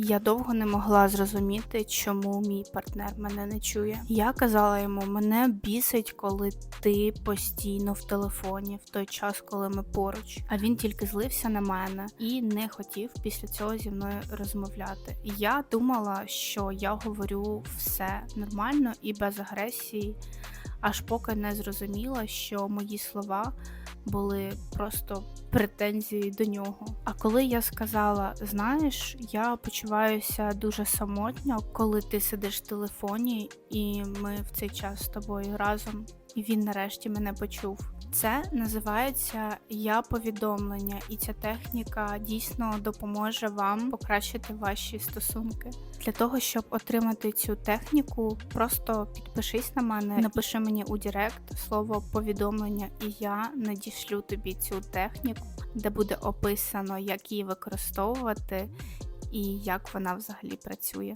Я довго не могла зрозуміти, чому мій партнер мене не чує. Я казала йому, мене бісить, коли ти постійно в телефоні в той час, коли ми поруч. А він тільки злився на мене і не хотів після цього зі мною розмовляти. Я думала, що я говорю все нормально і без агресії, аж поки не зрозуміла, що мої слова були просто претензії до нього. А коли я сказала: знаєш, я почуваюся дуже самотньо, коли ти сидиш в телефоні, і ми в цей час з тобою разом, і він нарешті мене почув. Це називається я повідомлення, і ця техніка дійсно допоможе вам покращити ваші стосунки. Для того, щоб отримати цю техніку, просто підпишись на мене, напиши мені у Директ слово повідомлення, і я надішлю тобі цю техніку, де буде описано, як її використовувати і як вона взагалі працює.